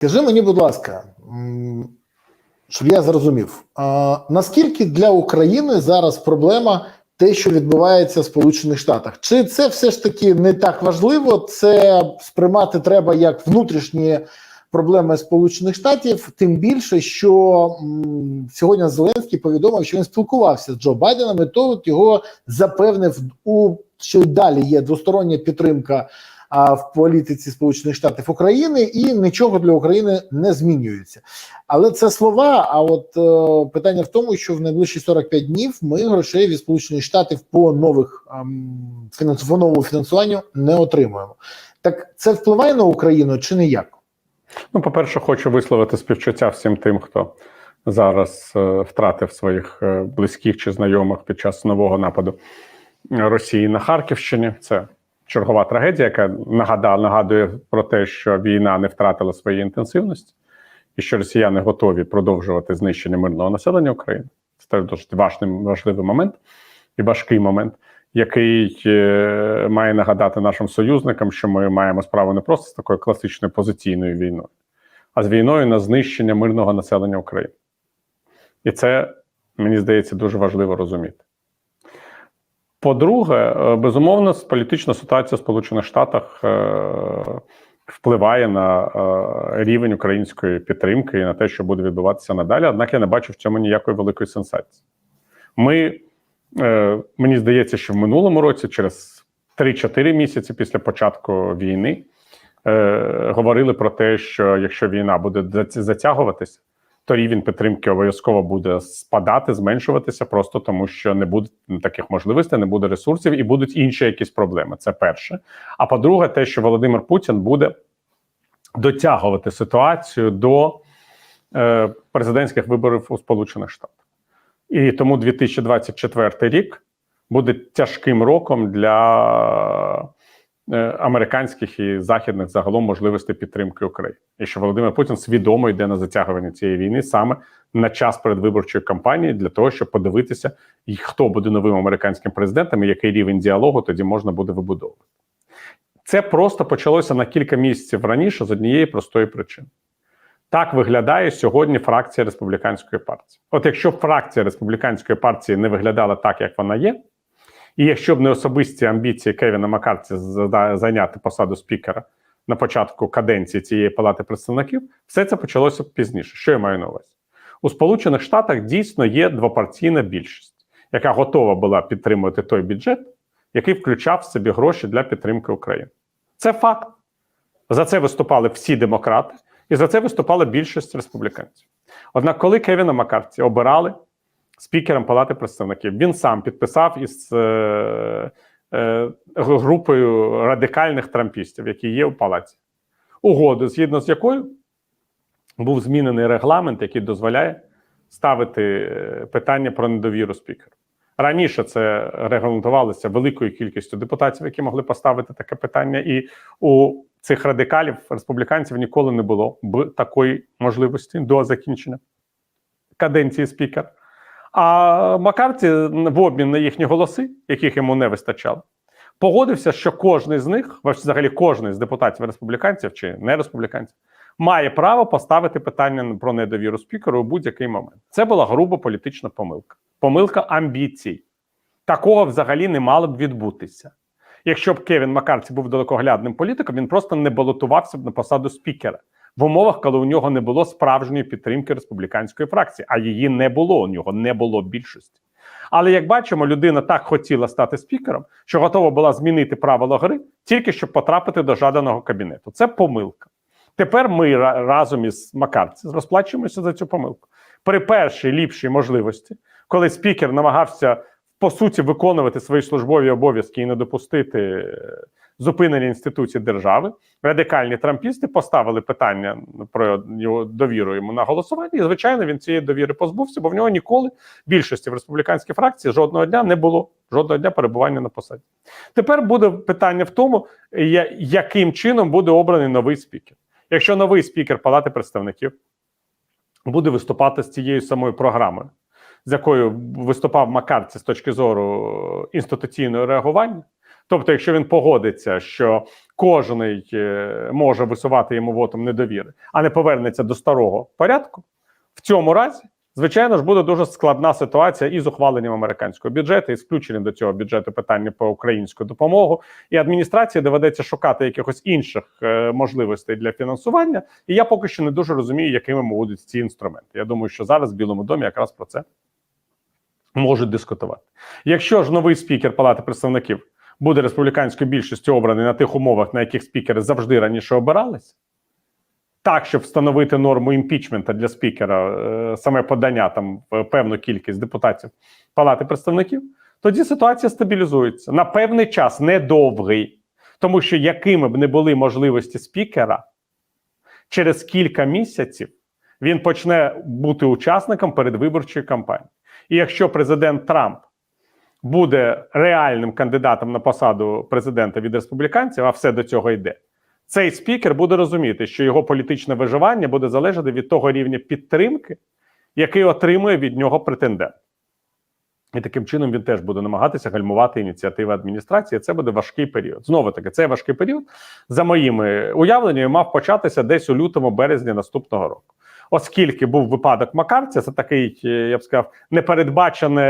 Скажи мені, будь ласка, щоб я зрозумів, наскільки для України зараз проблема те, що відбувається в Сполучених Штатах? Чи це все ж таки не так важливо? Це сприймати треба як внутрішні проблеми Сполучених Штатів, тим більше, що сьогодні Зеленський повідомив, що він спілкувався з Джо Байденом, і то його запевнив у що й далі є двостороння підтримка в політиці Сполучених Штатів України, і нічого для України не змінюється. Але це слова. А от е, питання в тому, що в найближчі 45 днів ми грошей від Сполучених Штатів по нових ем, фінанс, по новому фінансуванню не отримуємо. Так це впливає на Україну чи не як? Ну, по-перше, хочу висловити співчуття всім тим, хто зараз е, втратив своїх е, близьких чи знайомих під час нового нападу Росії на Харківщині. Це чергова трагедія, яка нагадає, нагадує про те, що війна не втратила своєї інтенсивності, і що росіяни готові продовжувати знищення мирного населення України. Це досить важливий, важливий момент і важкий момент, який е, має нагадати нашим союзникам, що ми маємо справу не просто з такою класичною позиційною війною, а з війною на знищення мирного населення України. І це, мені здається, дуже важливо розуміти. По-друге, е, безумовно, політична ситуація в Сполучених Штатах е, впливає на е, рівень української підтримки і на те, що буде відбуватися надалі. Однак я не бачу в цьому ніякої великої сенсації. Ми, мені здається, що в минулому році, через 3-4 місяці після початку війни, говорили про те, що якщо війна буде затягуватися, то рівень підтримки обов'язково буде спадати, зменшуватися, просто тому що не буде таких можливостей, не буде ресурсів і будуть інші якісь проблеми. Це перше. А по-друге, те, що Володимир Путін буде дотягувати ситуацію до е, президентських виборів у Сполучених Штатах. І тому 2024 рік буде тяжким роком для американських і західних загалом можливостей підтримки України. І що Володимир Путін свідомо йде на затягування цієї війни саме на час передвиборчої кампанії для того, щоб подивитися, хто буде новим американським президентом, і який рівень діалогу тоді можна буде вибудовувати. Це просто почалося на кілька місяців раніше з однієї простої причини. Так виглядає сьогодні фракція республіканської партії. От якщо фракція республіканської партії не виглядала так, як вона є, і якщо б не особисті амбіції Кевіна Маккарті зайняти посаду спікера на початку каденції цієї палати представників, все це почалося б пізніше. Що я маю на увазі? У Сполучених Штатах дійсно є двопартійна більшість, яка готова була підтримувати той бюджет, який включав в собі гроші для підтримки України. Це факт. За це виступали всі демократи, і за це виступала більшість республіканців. Однак, коли Кевіна Маккарті обирали спікером Палати представників, він сам підписав із е, е, групою радикальних трампістів, які є у палаті, угоду, згідно з якою був змінений регламент, який дозволяє ставити е, питання про недовіру спікеру. Раніше це регламентувалося великою кількістю депутатів, які могли поставити таке питання, і у цих радикалів республіканців ніколи не було б такої можливості до закінчення каденції спікера. А Маккарті в обмін на їхні голоси, яких йому не вистачало, погодився, що кожний з них, взагалі кожний з депутатів республіканців чи не республіканців, має право поставити питання про недовіру спікеру у будь-який момент. Це була груба політична помилка, помилка амбіцій. Такого взагалі не мало б відбутися. Якщо б Кевін Маккарті був далекоглядним політиком, він просто не балотувався б на посаду спікера в умовах, коли у нього не було справжньої підтримки республіканської фракції, а її не було. У нього не було більшості. Але як бачимо, людина так хотіла стати спікером, що готова була змінити правила гри тільки щоб потрапити до жаданого кабінету. Це помилка. Тепер ми разом із Маккарті розплачуємося за цю помилку. При першій ліпшій можливості, коли спікер намагався по суті виконувати свої службові обов'язки і не допустити е, зупинення інституцій держави, радикальні трампісти поставили питання про його довіру йому на голосування. І звичайно, він цієї довіри позбувся, бо в нього ніколи більшості в республіканській фракції жодного дня не було жодного дня перебування на посаді. Тепер буде питання в тому, яким чином буде обраний новий спікер. Якщо новий спікер Палати представників буде виступати з цією самою програмою, з якою виступав Маккарті з точки зору інституційного реагування, Тобто, якщо він погодиться, що е, може висувати йому вотом недовіри, а не повернеться до старого порядку, в цьому разі, звичайно ж, буде дуже складна ситуація із ухваленням американського бюджету, і включенням до цього бюджету питання по українську допомогу. І адміністрації доведеться шукати якихось інших е, можливостей для фінансування. І я поки що не дуже розумію, якими будуть ці інструменти. Я думаю, що зараз в Білому домі якраз про це можуть дискутувати. Якщо ж новий спікер Палати представників буде республіканською більшістю обраний на тих умовах, на яких спікери завжди раніше обирались, так, щоб встановити норму імпічмента для спікера, е, саме подання там певну кількість депутатів Палати представників, тоді ситуація стабілізується на певний час, недовгий. Тому що якими б не були можливості спікера, через кілька місяців він почне бути учасником передвиборчої кампанії. І якщо президент Трамп буде реальним кандидатом на посаду президента від республіканців, а все до цього йде, цей спікер буде розуміти, що його політичне виживання буде залежати від того рівня підтримки, який отримує від нього претендент. І таким чином він теж буде намагатися гальмувати ініціативи адміністрації. Це буде важкий період. Знову таки, цей важкий період, за моїми уявленнями, мав початися десь у лютому березні наступного року. Оскільки був випадок Макарця, це такий, е, я б сказав, непередбачене,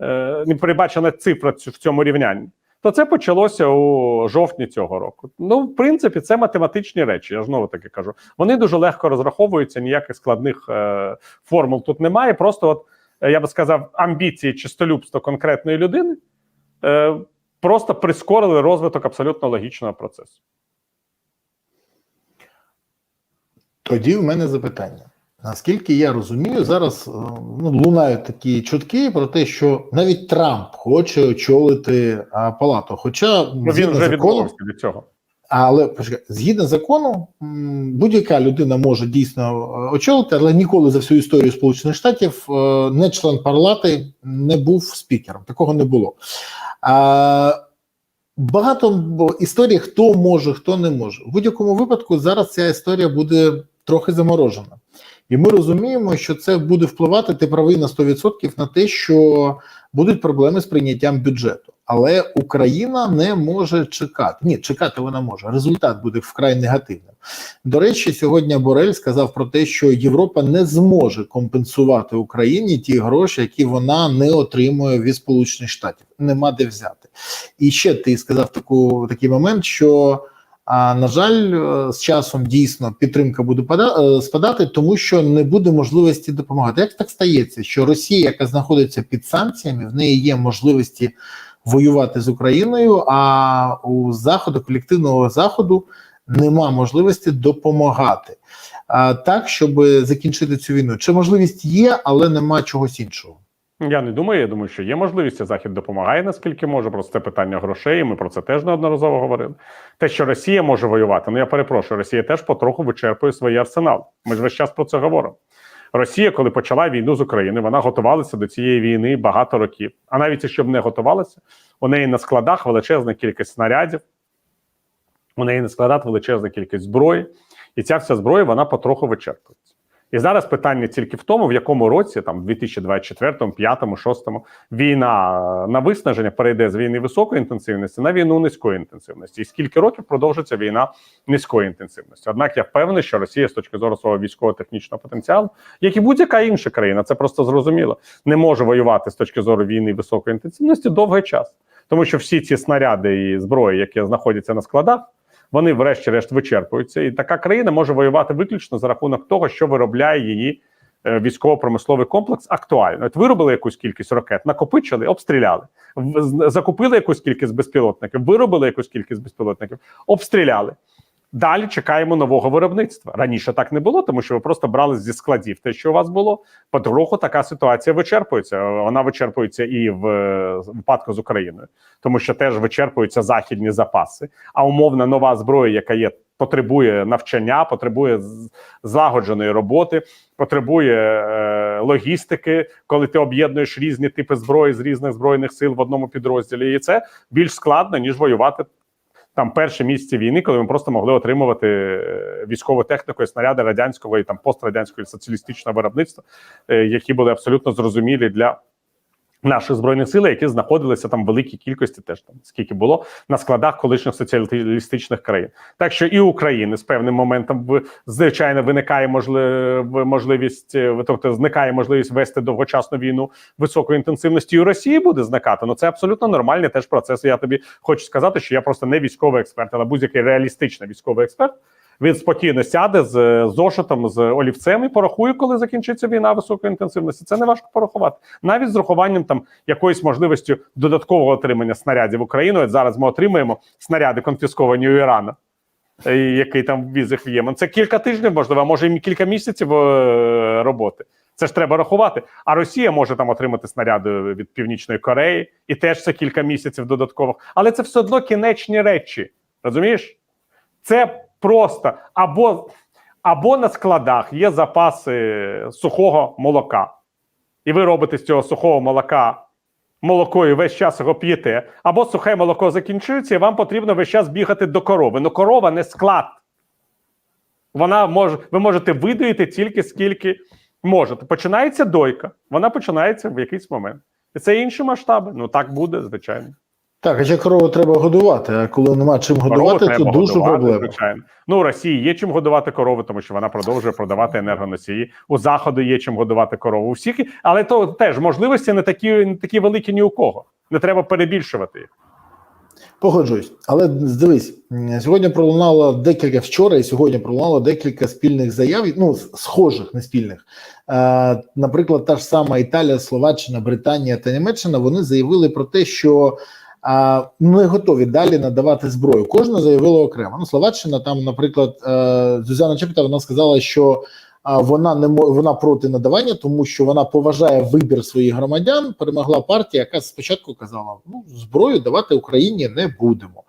е, непередбачена цифра в цьому рівнянні. То це почалося у жовтні цього року. Ну, в принципі, це математичні речі. Я знову таки кажу. Вони дуже легко розраховуються, ніяких складних е, формул тут немає. Просто, от е, я би сказав, амбіції чистолюбство конкретної людини е, просто прискорили розвиток абсолютно логічного процесу. Тоді в мене запитання. Наскільки я розумію, зараз е, ну, лунають такі чутки про те, що навіть Трамп хоче очолити а, палату. Хоча Ну, він вже закону, відмовився від цього. але почекай, згідно закону, будь-яка людина може дійсно е, очолити, але ніколи за всю історію Сполучених Штатів е, не член палати не був спікером. Такого не було. А, Багато історій, хто може, хто не може. В будь-якому випадку зараз ця історія буде трохи заморожена. І ми розуміємо, що це буде впливати, ти правий на 100% на те, що будуть проблеми з прийняттям бюджету. Але Україна не може чекати. Ні, чекати вона може. Результат буде вкрай негативним. До речі, сьогодні Борель сказав про те, що Європа не зможе компенсувати Україні ті гроші, які вона не отримує від Сполучених Штатів. Нема де взяти. І ще ти сказав таку такий момент, що. А на жаль, е, з часом дійсно підтримка буде е, спадати, тому що не буде можливості допомагати. Як так стається, що Росія, яка знаходиться під санкціями, в неї є можливості воювати з Україною, а у заходу, колективного заходу, нема можливості допомагати так, щоб закінчити цю війну. Чи можливість є, але нема чогось іншого. Я не думаю. Я думаю, що є можливість. Захід допомагає наскільки може. Просто це питання грошей. Ми про це теж неодноразово говорили. Те, що Росія може воювати, ну я перепрошую, Росія теж потроху вичерпує свої арсенал. Ми ж весь час про це говоримо. Росія, коли почала війну з України, вона готувалася до цієї війни багато років. А навіть якщо б не готувалася, у неї на складах величезна кількість снарядів, у неї на складах величезна кількість зброї, і ця вся зброя вона потроху вичерпується. І зараз питання тільки в тому, в якому році, там 2024, 2025, 2026, війна на виснаження перейде з війни високої інтенсивності на війну низької інтенсивності. І скільки років продовжиться війна низької інтенсивності? Однак я впевнений, що Росія з точки зору свого військово-технічного потенціалу, як і будь-яка інша країна, це просто зрозуміло, не може воювати з точки зору війни високої інтенсивності довгий час, тому що всі ці снаряди і зброї, які знаходяться на складах вони, врешті-решт, вичерпуються, і така країна може воювати виключно за рахунок того, що виробляє її е, військово-промисловий комплекс актуально. От виробили якусь кількість ракет, накопичили, обстріляли, закупили якусь кількість безпілотників, виробили якусь кількість безпілотників, обстріляли. Далі чекаємо нового виробництва. Раніше так не було, тому що ви просто брали зі складів те, що у вас було. Потроху така ситуація вичерпується. Вона вичерпується і в е, випадку з Україною, тому що теж вичерпуються західні запаси. А умовна нова зброя, яка є, потребує навчання, потребує злагодженої роботи, потребує е, логістики, коли ти об'єднуєш різні типи зброї з різних збройних сил в одному підрозділі, і це більш складно ніж воювати там перші місяці війни, коли ми просто могли отримувати е, військову техніку і снаряди радянського і там пострадянського і соціалістичного виробництва, е, які були абсолютно зрозумілі для наших збройних сил, які знаходилися там в великій кількості, теж там скільки було на складах колишніх соціалістичних країн. Так що і України з певним моментом звичайно виникає можлив, можливість, е, тобто зникає можливість вести довгочасну війну високої інтенсивності. І у Росії буде зникати. Ну це абсолютно нормальний теж процес. Я тобі хочу сказати, що я просто не військовий експерт, але будь-який реалістичний військовий експерт. Він спокійно сяде з е, зошитом, з олівцем і порахує, коли закінчиться війна високої інтенсивності. Це не важко порахувати, навіть з рахуванням там якоїсь можливістю додаткового отримання снарядів в Україну. От зараз ми отримаємо снаряди, конфісковані у Ірана, е, який там віз їх в Ємен. Це кілька тижнів, можливо, може і кілька місяців е, роботи. Це ж треба рахувати. А Росія може там отримати снаряди від Північної Кореї, і теж це кілька місяців додаткових. Але це все одно кінечні речі. Розумієш? Це просто або, або на складах є запаси сухого молока, і ви робите з цього сухого молока молоко і весь час його п'єте, або сухе молоко закінчується, і вам потрібно весь час бігати до корови. Ну, корова не склад. Вона може, ви можете видоїти тільки скільки можете. Починається дойка, вона починається в якийсь момент. І це інші масштаби. Ну так буде, звичайно. Так, а ще корову треба годувати, а коли нема чим Корову годувати, то дуже годувати, проблема. Звичайно. Ну, у Росії є чим годувати корову, тому що вона продовжує продавати енергоносії. У Заходу є чим годувати корову. У всіх, але то теж можливості не такі, не такі великі ні у кого. Не треба перебільшувати їх. Погоджуюсь, але дивись, сьогодні пролунало декілька вчора, і сьогодні пролунало декілька спільних заяв, ну схожих, не спільних. Е, наприклад, та ж сама Італія, Словаччина, Британія та Німеччина вони заявили про те, що не готові далі надавати зброю. Кожна заявила окремо. Ну, Словаччина, там, наприклад, е, Зузяна Чепіта, вона сказала, що вона не вона проти надавання, тому що вона поважає вибір своїх громадян. Перемогла партія, яка спочатку казала: ну зброю давати Україні не будемо.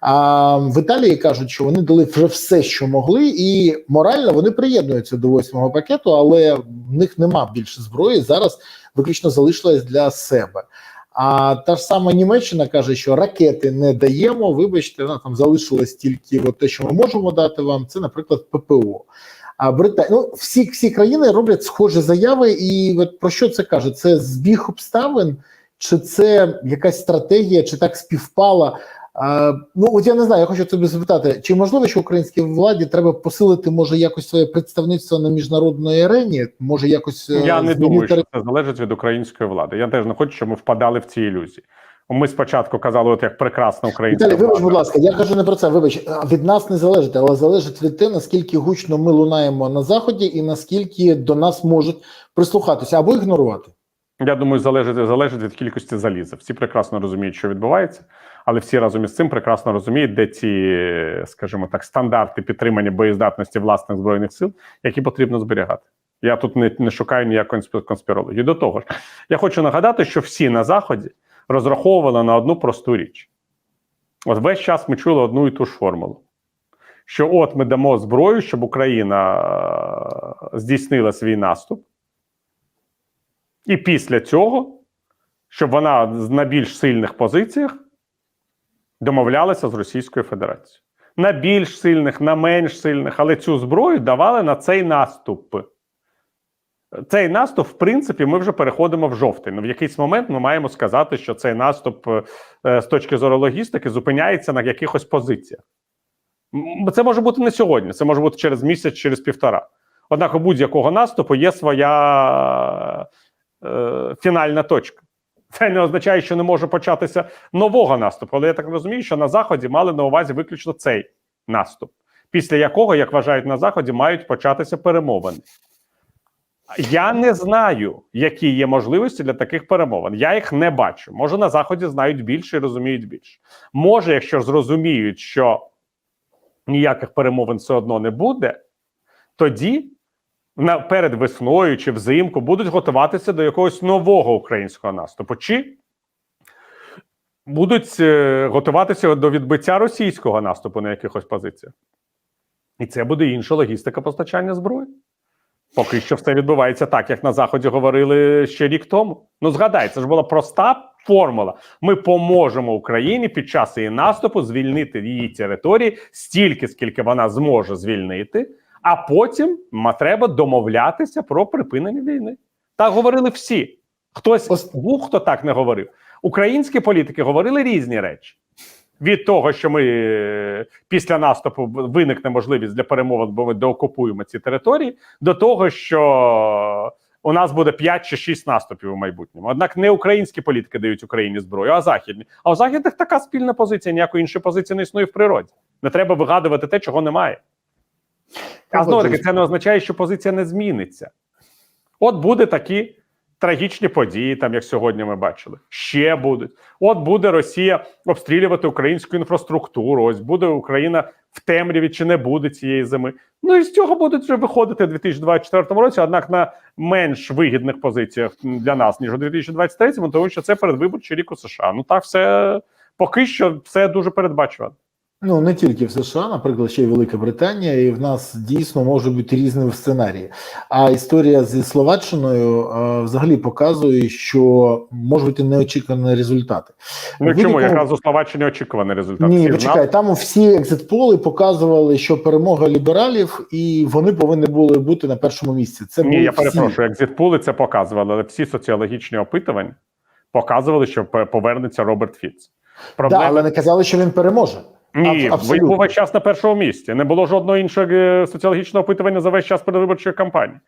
А в Італії кажуть, що вони дали вже все, що могли, і морально вони приєднуються до восьмого пакету, але в них нема більше зброї. Зараз виключно залишилась для себе. А та ж сама Німеччина каже, що ракети не даємо. Вибачте, вона там залишилось тільки от те, що ми можемо дати вам. Це, наприклад, ППО. А Британія, ну всі всі країни роблять схожі заяви, і от про що це каже? Це збіг обставин, чи це якась стратегія, чи так співпала? Ну от я не знаю, я хочу тебе запитати, чи можливо, що українській владі треба посилити може якось своє представництво на міжнародної арені? Може якось е, Я не думаю, що це залежить від української влади. Я теж не хочу, щоб ми впадали в ці ілюзії. Ми спочатку казали, от як прекрасна українська Віталій, вибач, будь ласка, я кажу не про це. Вибач, від нас не залежить, але залежить від те, наскільки гучно ми лунаємо на заході, і наскільки до нас можуть прислухатися або ігнорувати. Я думаю, залежить залежить від кількості заліза. Всі прекрасно розуміють, що відбувається, але всі разом із цим прекрасно розуміють, де ці, скажімо так, стандарти підтримання боєздатності власних збройних сил, які потрібно зберігати. Я тут не, не шукаю ніякої конспі- конспірології. До того ж, я хочу нагадати, що всі на заході розраховували на одну просту річ. От весь час ми чули одну і ту ж формулу. Що от ми дамо зброю, щоб Україна е, здійснила свій наступ. І після цього, щоб вона на більш сильних позиціях домовлялася з Російською Федерацією. На більш сильних, на менш сильних, але цю зброю давали на цей наступ. Цей наступ, в принципі, ми вже переходимо в жовтий. Ну, в якийсь момент ми маємо сказати, що цей наступ е, з точки зору логістики зупиняється на якихось позиціях. Це може бути не сьогодні, це може бути через місяць, через півтора. Однак у будь-якого наступу є своя е, фінальна точка. Це не означає, що не може початися нового наступу. Але я так розумію, що на Заході мали на увазі виключно цей наступ, після якого, як вважають на Заході, мають початися перемовини. Я не знаю, які є можливості для таких перемовин. Я їх не бачу. Може, на Заході знають більше і розуміють більше. Може, якщо зрозуміють, що ніяких перемовин все одно не буде, тоді на перед весною чи взимку будуть готуватися до якогось нового українського наступу, чи будуть е, готуватися до відбиття російського наступу на якихось позиціях. І це буде інша логістика постачання зброї. Поки що все відбувається так, як на Заході говорили ще рік тому. Ну, згадай, це ж була проста формула. Ми поможемо Україні під час її наступу звільнити її території стільки, скільки вона зможе звільнити, а потім треба домовлятися про припинення війни. Так говорили всі. Хтось Ос- був, хто так не говорив. Українські політики говорили різні речі. Від того, що ми е, після наступу виникне можливість для перемовин, бо ми доокупуємо ці території, до того, що у нас буде 5 чи 6 наступів у майбутньому. Однак не українські політики дають Україні зброю, а західні. А у західних така спільна позиція, ніякої іншої позиції не існує в природі. Не треба вигадувати те, чого немає. А знову таки, це не означає, що позиція не зміниться. От буде такі трагічні події, там як сьогодні ми бачили. Ще будуть. От буде Росія обстрілювати українську інфраструктуру. Ось буде Україна в темряві чи не буде цієї зими. Ну і з цього будуть вже виходити у 2024 році, однак на менш вигідних позиціях для нас, ніж у 2023, тому що це передвиборчий рік у США. Ну так все поки що все дуже передбачувано. Ну не тільки в США, наприклад, ще й Велика Британія, і в нас дійсно можуть бути різні сценарії. А історія зі Словаччиною е, взагалі показує, що можуть бути неочікувані результати. Ну чому будь-якому- якраз у Словаччині очікуваний результат? Ні, почекай, там всі екзитполи показували, що перемога лібералів, і вони повинні були бути на першому місці. Це Ні, я всі. перепрошую, екзитпули це показували, але всі соціологічні опитування показували, що повернеться Роберт Фіц. Да, але не казали, що він переможе. Ні, аб- був весь час на першому місці. Не було жодного іншого е, соціологічного опитування за весь час передвиборчої кампанії.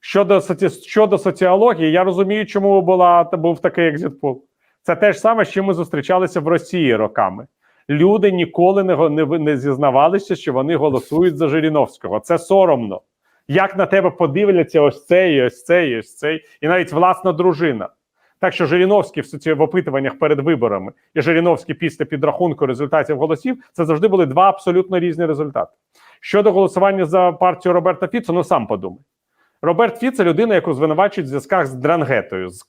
Щодо соці... щодо соціології, я розумію, чому була був такий екзитпул. Це те ж саме, з чим ми зустрічалися в Росії роками. Люди ніколи не, не, не зізнавалися, що вони голосують за Жириновського. Це соромно. Як на тебе подивляться ось цей, ось цей, ось цей, і навіть власна дружина. Так що Жириновський в опитуваннях перед виборами і Жириновський після підрахунку результатів голосів це завжди були два абсолютно різні результати. Щодо голосування за партію Роберта Фіцо, ну сам подумай. Роберт Фіц це людина, яку звинувачують в зв'язках з дрангетою, з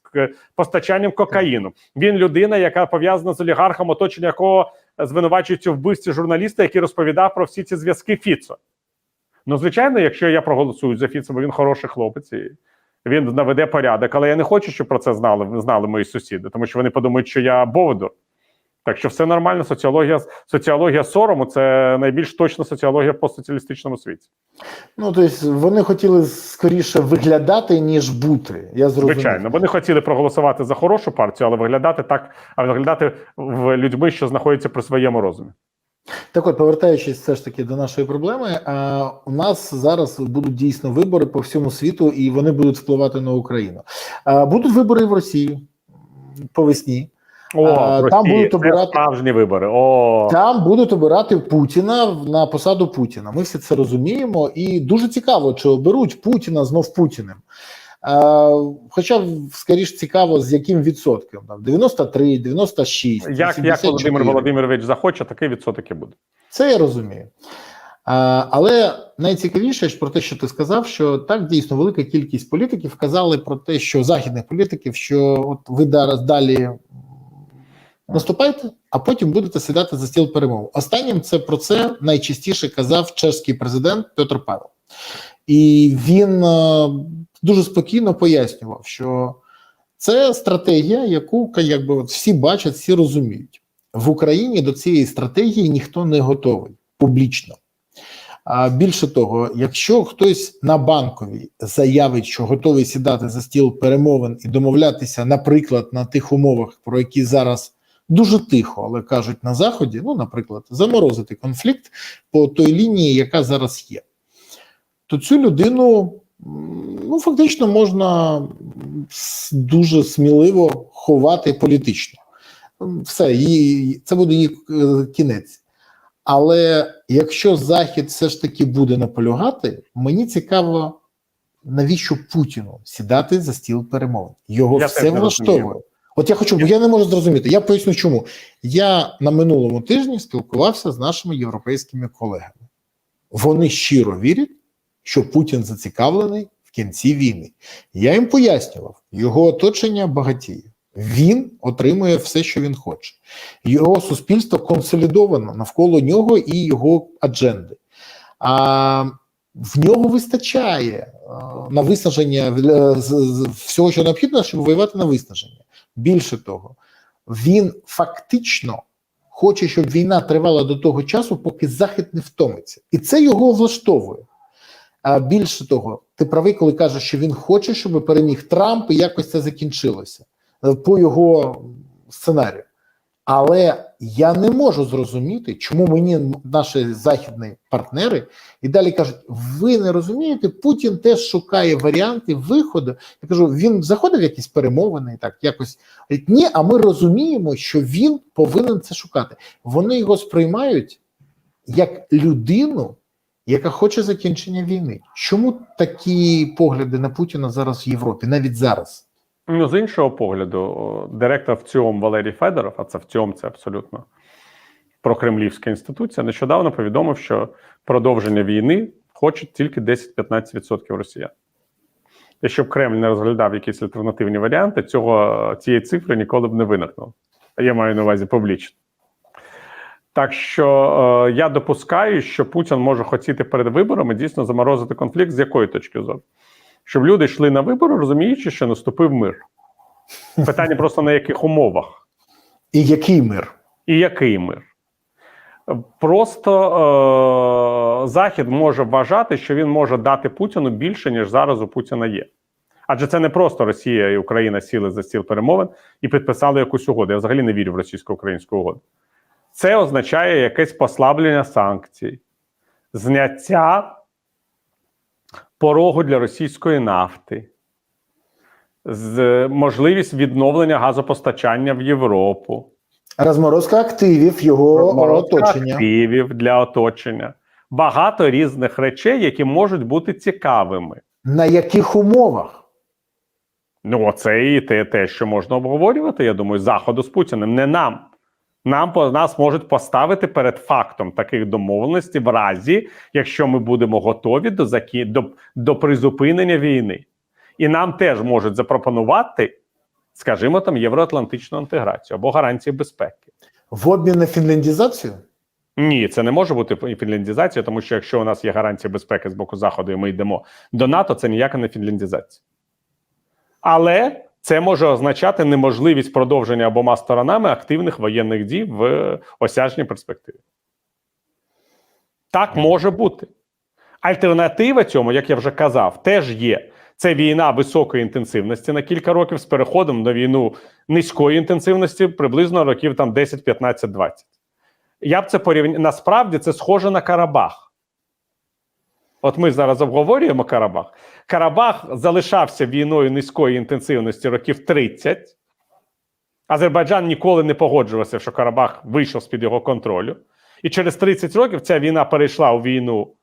постачанням кокаїну. Він людина, яка пов'язана з олігархом, оточення якого звинувачують у вбивстві журналіста, який розповідав про всі ці зв'язки Фіцо. Ну, звичайно, якщо я проголосую за Фіцо, бо він хороший хлопець він наведе порядок, але я не хочу, щоб про це знали, знали мої сусіди, тому що вони подумають, що я бовдур. Так що все нормально. Соціологія, соціологія сорому це найбільш точна соціологія в постсоціалістичному світі. Ну тобто вони хотіли скоріше виглядати ніж бути. Я зрозумів. Звичайно, вони хотіли проголосувати за хорошу партію, але виглядати так, а виглядати в людьми, що знаходяться при своєму розумі. Так от, повертаючись все ж таки до нашої проблеми, а, у нас зараз будуть дійсно вибори по всьому світу, і вони будуть впливати на Україну. А, будуть вибори в Росії по весні. О, А, в там Росії будуть обирати- справжні вибори. О, Там будуть обирати Путіна на посаду Путіна. Ми всі це розуміємо, і дуже цікаво, чи оберуть Путіна знов Путіним. Хоча скоріш цікаво, з яким відсотком там 93, 96, як, як Володимир Володимирович захоче, такий відсоток і буде. Це я розумію. А, але найцікавіше про те, що ти сказав, що так дійсно велика кількість політиків казали про те, що західних політиків, що от ви зараз далі м, наступайте, а потім будете сідати за стіл перемов. Останнім це про це найчастіше казав чеський президент Петр Павел. І він е, дуже спокійно пояснював, що це стратегія, яку якби всі бачать, всі розуміють. В Україні до цієї стратегії ніхто не готовий публічно. А більше того, якщо хтось на банковій заявить, що готовий сідати за стіл перемовин і домовлятися, наприклад, на тих умовах, про які зараз дуже тихо, але кажуть на заході, ну, наприклад, заморозити конфлікт по той лінії, яка зараз є, то цю людину ну фактично можна дуже сміливо ховати політично. Все, її, це буде її е, кінець. Але якщо Захід все ж таки буде наполягати, мені цікаво, навіщо Путіну сідати за стіл перемовин? Його Я все влаштовує. От я хочу, бо я не можу зрозуміти. Я поясню, чому я на минулому тижні спілкувався з нашими європейськими колегами. Вони щиро вірять, що Путін зацікавлений в кінці війни. Я їм пояснював, його оточення багатіє. Він отримує все, що він хоче. Його суспільство консолідовано навколо нього і його адженди. А в нього вистачає е, на виснаження е, всього, що необхідно, щоб воювати на виснаження. Більше того, він фактично хоче, щоб війна тривала до того часу, поки Захід не втомиться, і це його влаштовує. Більше того, ти правий, коли кажеш, що він хоче, щоб переміг Трамп, і якось це закінчилося е, по його сценарію. Але я не можу зрозуміти, чому мені наші західні партнери і далі кажуть: ви не розумієте, Путін теж шукає варіанти виходу. Я кажу, він заходив в якісь перемовини, і так якось ні, а ми розуміємо, що він повинен це шукати. Вони його сприймають як людину, яка хоче закінчення війни. Чому такі погляди на Путіна зараз в Європі, навіть зараз? Ну, з іншого погляду, директор ВЦІОМ Валерій Федоров, а це ВЦІОМ це абсолютно прокремлівська інституція, нещодавно повідомив, що продовження війни хочуть тільки 10-15% росіян. І щоб Кремль не розглядав якісь альтернативні варіанти, цього, цієї цифри ніколи б не виникнуло. Я маю на увазі публічно. Так що е, я допускаю, що Путін може хотіти перед виборами дійсно заморозити конфлікт з якої точки зору? Щоб люди йшли на вибори, розуміючи, що наступив мир. Питання просто на яких умовах І який мир? і який мир. Просто е- Захід може вважати, що він може дати Путіну більше, ніж зараз у Путіна є. Адже це не просто Росія і Україна сіли за стіл перемовин і підписали якусь угоду. Я взагалі не вірю в російсько-українську угоду. Це означає якесь послаблення санкцій, зняття порогу для російської нафти, з можливість відновлення газопостачання в Європу. Розморозка активів його Розморозка оточення. активів для оточення. Багато різних речей, які можуть бути цікавими. На яких умовах? Ну, це і те, те, що можна обговорювати, я думаю, заходу з Путіним, не нам. Нам по нас можуть поставити перед фактом таких домовленостей в разі, якщо ми будемо готові до закі... до, до призупинення війни. І нам теж можуть запропонувати, скажімо, там євроатлантичну інтеграцію або гарантії безпеки. В обмін на фінляндізацію? Ні, це не може бути фінляндізація, тому що якщо у нас є гарантія безпеки з боку заходу, і ми йдемо до НАТО, це ніяка не фінляндізація. Але це може означати неможливість продовження обома сторонами активних воєнних дій в осяжній перспективі. Так може бути. Альтернатива цьому, як я вже казав, теж є. Це війна високої інтенсивності на кілька років з переходом на війну низької інтенсивності, приблизно років там 10, 15, 20. Я б це порівняв. Насправді це схоже на Карабах. От ми зараз обговорюємо Карабах. Карабах залишався війною низької інтенсивності років 30. Азербайджан ніколи не погоджувався, що Карабах вийшов з-під його контролю. І через 30 років ця війна перейшла у війну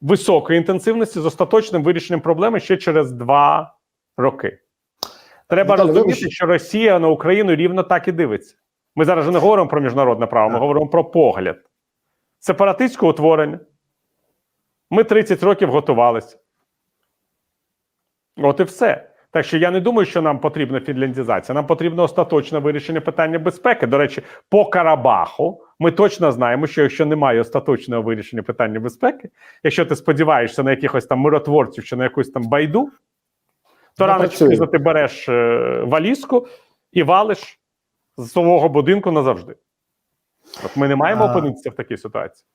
високої інтенсивності з остаточним вирішенням проблеми ще через два роки. Треба Віталій, розуміти, вибач- що Росія на Україну рівно так і дивиться. Ми зараз не говоримо про міжнародне право, ми говоримо про погляд. Сепаратистське утворення. Ми 30 років готувалися. От і все. Так що я не думаю, що нам потрібна фінляндізація. Нам потрібно остаточне вирішення питання безпеки. До речі, по Карабаху ми точно знаємо, що якщо немає остаточного вирішення питання безпеки, якщо ти сподіваєшся на якихось там миротворців чи на якусь там байду, то рано чи пізно ти береш е, валізку і валиш з свого будинку назавжди. От ми не маємо опинитися в такій ситуації.